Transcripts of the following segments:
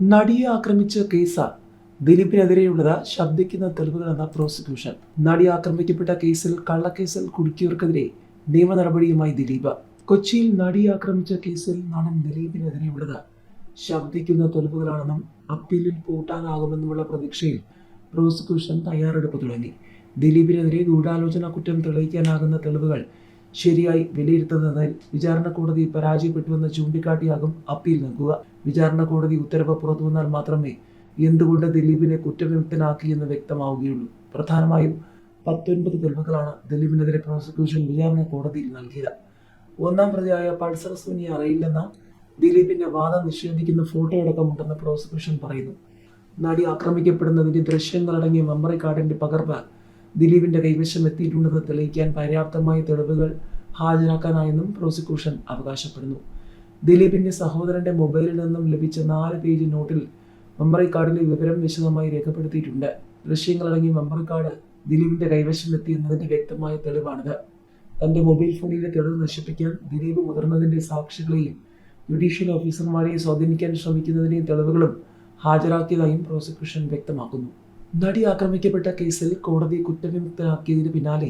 നടിയെ ആക്രമിച്ച case ദിലീപിനെതിരെയുള്ളത് ശബ്ദിക്കുന്ന തെളിവുകളെന്ന prosecution. നടി ആക്രമിക്കപ്പെട്ട കേസിൽ കള്ളക്കേസിൽ കുടുക്കിയവർക്കെതിരെ നിയമ നടപടിയുമായി ദിലീപ്. കൊച്ചിയിൽ നടി ആക്രമിച്ച കേസിൽ നടൻ ദിലീപിനെതിരെയുള്ളത്. ശബ്ദിക്കുന്ന തെളിവുകളാണെന്നും അപ്പീലിൽ പൂട്ടാനാകുമെന്നുമുള്ള പ്രതീക്ഷയിൽ പ്രോസിക്യൂഷൻ തയ്യാറെടുപ്പ് തുടങ്ങി. ദിലീപിനെതിരെ ഗൂഢാലോചന കുറ്റം തെളിയിക്കാനാകുന്ന തെളിവുകൾ ശരിയായി വിലയിരുത്തുന്നതിൽ വിചാരണ കോടതി പരാജയപ്പെട്ടുവെന്ന് ചൂണ്ടിക്കാട്ടിയാകും അപ്പീൽ നൽകുക. വിചാരണ കോടതി ഉത്തരവ് പുറത്തു വന്നാൽ മാത്രമേ എന്തുകൊണ്ട് ദിലീപിനെ കുറ്റവിമുക്തനാക്കിയെന്ന് വ്യക്തമാവുകയുള്ളൂ. പ്രധാനമായും പത്തൊൻപത് തെളിവുകളാണ് ദിലീപിനെതിരെ പ്രോസിക്യൂഷൻ വിചാരണ കോടതിയിൽ നൽകിയത്. ഒന്നാം പ്രതിയായ പൾസർ സുനിയെ അറിയില്ലെന്ന ദിലീപിന്റെ വാദം നിഷേധിക്കുന്ന ഫോട്ടോ അടക്കമുണ്ടെന്ന് പ്രോസിക്യൂഷൻ പറയുന്നു. നടി ആക്രമിക്കപ്പെടുന്നതിന്റെ ദൃശ്യങ്ങളടങ്ങിയ മെമ്മറി കാർഡിന്റെ പകർപ്പ് ദിലീപിന്റെ കൈവശം എത്തിയിട്ടുണ്ടെന്ന് തെളിയിക്കാൻ പര്യാപ്തമായ തെളിവുകൾ ഹാജരാക്കാനായെന്നും പ്രോസിക്യൂഷൻ അവകാശപ്പെടുന്നു. ദിലീപിന്റെ സഹോദരന്റെ മൊബൈലിൽ നിന്നും ലഭിച്ച നാല് പേജ് നോട്ടിൽ മെമ്മറി കാർഡിലെ വിവരം വിശദമായി രേഖപ്പെടുത്തിയിട്ടുണ്ട്. ദൃശ്യങ്ങളടങ്ങിയ മെമ്മറി കാർഡ് ദിലീപിന്റെ കൈവശം എത്തിയെന്നതിന്റെ വ്യക്തമായ തെളിവാണിത്. തന്റെ മൊബൈൽ ഫോണിലെ തെളിവ് നശിപ്പിക്കാൻ ദിലീപ് മുതിർന്നതിന്റെ സാക്ഷികളെയും ജുഡീഷ്യൽ ഓഫീസർമാരെയും സ്വാധീനിക്കാൻ ശ്രമിക്കുന്നതിനെയും തെളിവുകളും ഹാജരാക്കിയതായും പ്രോസിക്യൂഷൻ വ്യക്തമാക്കുന്നു. നടി ആക്രമിക്കപ്പെട്ട കേസിൽ കോടതി കുറ്റവിമുക്തനാക്കിയതിന് പിന്നാലെ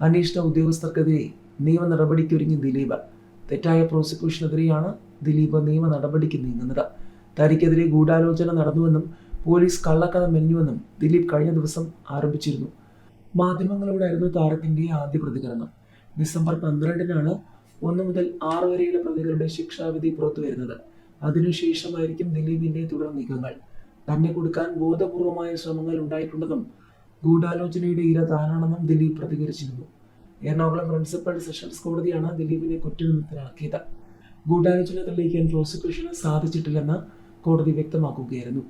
അന്വേഷണ ഉദ്യോഗസ്ഥർക്കെതിരെ നിയമ നടപടിക്കൊരുങ്ങി ദിലീപ്. തെറ്റായ പ്രോസിക്യൂഷനെതിരെയാണ് ദിലീപ് നിയമ നടപടിക്ക് നീങ്ങുന്നത്. തനിക്കെതിരെ ഗൂഢാലോചന നടന്നുവെന്നും പോലീസ് കള്ളക്കഥ മെന്നുവെന്നും ദിലീപ് കഴിഞ്ഞ ദിവസം ആരോപിച്ചിരുന്നു. മാധ്യമങ്ങളോടായിരുന്നു താരത്തിന്റെ ആദ്യ പ്രതികരണം. ഡിസംബർ പന്ത്രണ്ടിനാണ് ഒന്ന് മുതൽ ആറ് വരെയുള്ള പ്രതികളുടെ ശിക്ഷാവിധി പുറത്തു വരുന്നത് അതിനുശേഷമായിരിക്കും ദിലീപിന്റെ തുടർ നീക്കങ്ങൾ. തന്നെ കൊടുക്കാൻ ബോധപൂർവമായ ശ്രമങ്ങൾ ഉണ്ടായിട്ടുണ്ടെന്നും ഗൂഢാലോചനയുടെ ഇര താനാണെന്നും ദിലീപ് പ്രതികരിച്ചിരുന്നു. എറണാകുളം പ്രിൻസിപ്പൽ സെഷൻസ് കോടതിയാണ് ദിലീപിനെ കുറ്റവിമുക്തനാക്കിയത് ഗൂഢാലോചന തെളിയിക്കാൻ പ്രോസിക്യൂഷന് സാധിച്ചിട്ടില്ലെന്ന് കോടതി വ്യക്തമാക്കുകയായിരുന്നു.